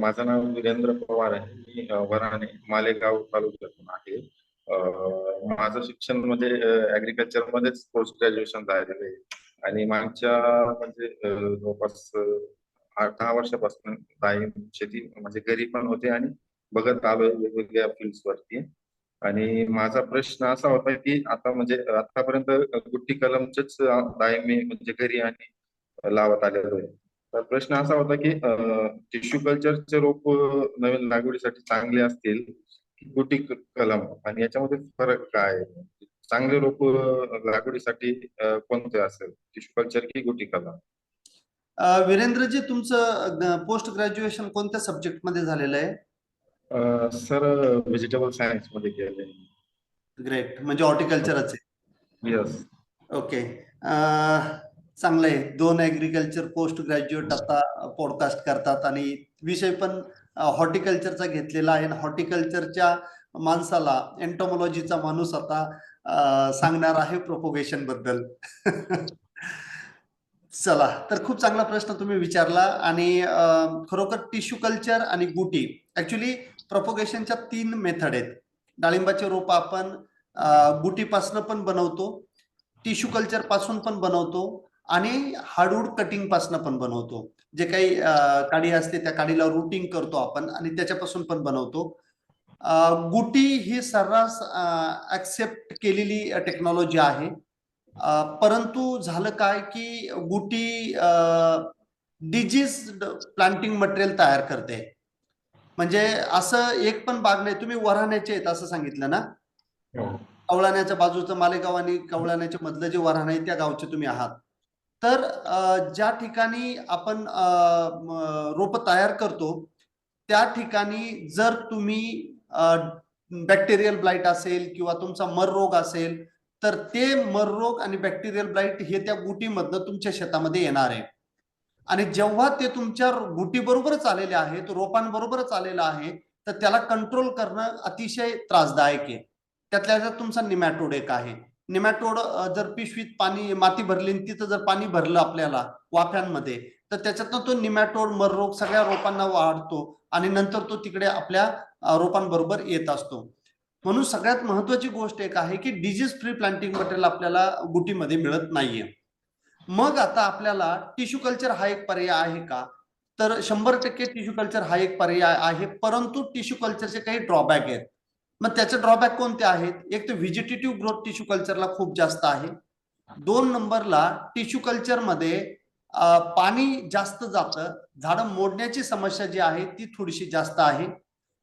माझं नाव वीरेंद्र पवार आहे. मी अ, वराणे मालेगाव तालुक्यातून आहे. माझं शिक्षण म्हणजे ऍग्रिकल्चर मध्येच पोस्ट ग्रॅज्युएशन झालेलं आहे. आणि मागच्या म्हणजे जवळपास आठ दहा वर्षापासून डाळिंब शेती म्हणजे घरी पण होते आणि बघत आलोय वेगवेगळ्या फील्ड वरती. आणि माझा प्रश्न असा होता की आता म्हणजे आतापर्यंत गुट्टी कलमचेच दाय मी म्हणजे घरी आणि लावत आलेलो आहे. तर प्रश्न असा होता की टिश्यू कल्चरचे रोप नवीन लागवडीसाठी चांगले असतील गुटी कलम? आणि याच्यामध्ये फरक काय? चांगले रोप लागवडीसाठी कोणते असेल? टिश्यू कल्चर की गुटी कलम? वीरेंद्रजी तुमचं पोस्ट ग्रॅज्युएशन कोणत्या सब्जेक्टमध्ये झालेलं आहे? सर व्हेजिटेबल सायन्समध्ये केले ग्रेट म्हणजे हॉर्टिकल्चरच आहे. येस ओके चांगलं आहे. दोन ऍग्रिकल्चर पोस्ट ग्रॅज्युएट आता पॉडकास्ट करतात आणि विषय पण हॉर्टिकल्चरचा घेतलेला आहे. हॉर्टिकल्चरच्या माणसाला एन्टोमॉलॉजीचा माणूस आता सांगणार आहे प्रोपोगेशनबद्दल. चला तर खूप चांगला प्रश्न तुम्ही विचारला. आणि खरोखर टिश्यू कल्चर आणि गुटी ऍक्च्युली प्रोपोगेशनच्या तीन मेथड आहेत. डाळिंबाचे रोप आपण गुटीपासनं पण बनवतो. टिश्यू कल्चरपासून पण बनवतो. आणि हार्डवूड कटिंगपासून पण बनवतो. जे काही काडी असते त्या काडीला रुटिंग करतो आपण आणि त्याच्यापासून पण बनवतो. गुटी ही सर्रास ऍक्सेप्ट केलेली टेक्नॉलॉजी आहे. परंतु झालं काय की गुटी डिजीज प्लांटिंग मटेरियल तयार करते. म्हणजे असं एक पण बाग नाही तुम्ही वऱ्हाण्याचे आहेत असं सांगितलं ना? कवळाण्याच्या बाजूचं मालेगाव आणि कवळाण्याच्या मधलं जे वऱ्हाण आहे त्या गावचे तुम्ही आहात. तर ज्या ठिकाणी आपण रोप तयार करतो त्या ठिकाणी जर तुम्ही बॅक्टेरियल ब्लाइट असेल किंवा तुमचा मर रोग असेल तर ते मर रोग आणि बॅक्टेरियल ब्लाइट हे त्या गुटीमधनं तुमच्या शेतामध्ये येणार आहे. आणि जेव्हा ते तुमच्या गुटीबरोबरच आलेले आहेत रोपांबरोबरच आलेलं आहे तर त्याला कंट्रोल करणं अतिशय त्रासदायक आहे. त्यातल्या त्यात तुमचा निमॅटोड एक आहे. निमॅटोड जर पिशवीत पाणी माती भरली आणि तिथं जर पाणी भरलं आपल्याला वाफ्यांमध्ये तर त्याच्यातनं तो निमॅटोड मर रोग सगळ्या रोपांना वाढतो आणि नंतर तो तिकडे आपल्या रोपांबरोबर येत असतो. म्हणून सगळ्यात महत्वाची गोष्ट एक आहे की डिजीज फ्री प्लांटिंग मटेरियल आपल्याला गुटीमध्ये मिळत नाहीये. मग आता आपल्याला टिश्यू कल्चर हा एक पर्याय आहे का? तर शंभर टक्के टिश्यू कल्चर हा एक पर्याय आहे परंतु टिश्यू कल्चरचे काही ड्रॉबॅक आहेत. मग त्याचे ड्रॉबॅक कोणते आहेत? एक तर व्हिजिटेटिव्ह ग्रोथ टिश्यू कल्चरला खूप जास्त आहे. दोन नंबरला टिश्यू कल्चरमध्ये पाणी जास्त जातं. झाडं मोडण्याची समस्या जी आहे ती थोडीशी जास्त आहे.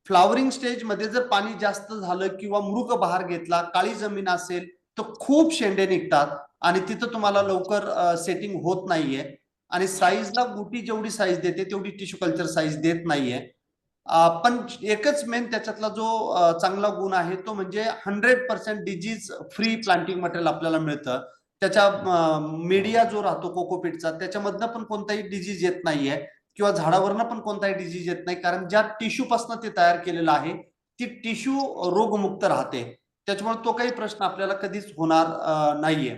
फ्लावरिंग स्टेजमध्ये जर पाणी जास्त झालं किंवा मृग बहार घेतला काळी जमीन असेल तर खूप शेंडे निघतात आणि तिथं तुम्हाला लवकर सेटिंग होत नाहीये. आणि साईजला गुटी जेवढी साईज देते तेवढी टिश्यू कल्चर साईज देत नाहीये. पण एकच मेन त्याच्यातला जो चांगला गुण आहे तो म्हणजे hundred percent disease free planting material आपल्याला मिळतं. त्याच्या मीडिया जो राहतो कोकोपीटचा त्याच्यामधनं पण कोणताही डिजीज येत नाहीये किंवा झाडावरनं पण कोणताही डिजीज येत नाही कारण ज्या टिश्यू पासून ते तयार केलेलं आहे ती टिश्यू रोगमुक्त राहते. त्याच्यामुळे तो काही प्रश्न आपल्याला कधीच होणार नाहीये.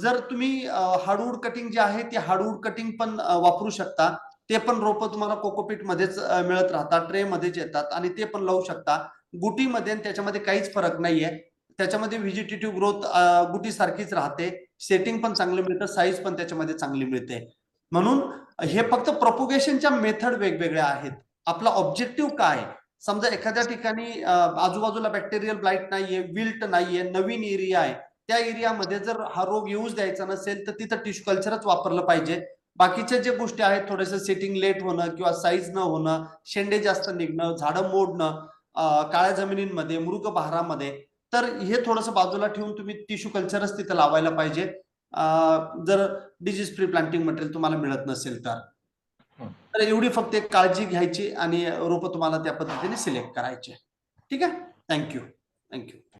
जर तुम्ही हार्डवूड कटिंग जे आहे ते हार्डवूड कटिंग पण वापरू शकता. ते पण रोप तुम्हाला कोकोपीट मध्येच मिळत राहतात ट्रे मध्येच येतात आणि ते पण लावू शकता. गुटीमध्ये त्याच्यामध्ये काहीच फरक नाहीये. त्याच्यामध्ये व्हिजिटेटिव्ह ग्रोथ गुटी सारखीच राहते. सेटिंग पण चांगलं मिळतं साईज पण त्याच्यामध्ये चांगली मिळते. म्हणून हे फक्त प्रोपोगेशनच्या मेथड वेगवेगळ्या आहेत. आपला ऑब्जेक्टिव्ह काय? समजा एखाद्या ठिकाणी आजूबाजूला बॅक्टेरियल ब्लाइट नाहीये विल्ट नाहीये नवीन एरिया आहे. त्या एरियामध्ये जर हा रोग येऊच द्यायचा नसेल तर तिथं टिश्यू कल्चरच वापरलं पाहिजे. बाकीच्या जे गोष्टी आहेत थोडंसं सेटिंग लेट होणं किंवा साईज न होणं शेंडे जास्त निघणं झाडं मोडणं काळ्या जमिनींमध्ये मृग बहारामध्ये तर हे थोडंसं बाजूला ठेवून तुम्ही टिश्यू कल्चरच तिथं लावायला पाहिजे. जर डिजीज फ्री प्लांटिंग मटेरियल तुम्हाला मिळत नसेल तर. तर एवढी फक्त एक काळजी घ्यायची आणि रोप तुम्हाला त्या पद्धतीने सिलेक्ट करायचे ठीक आहे? Thank you thank you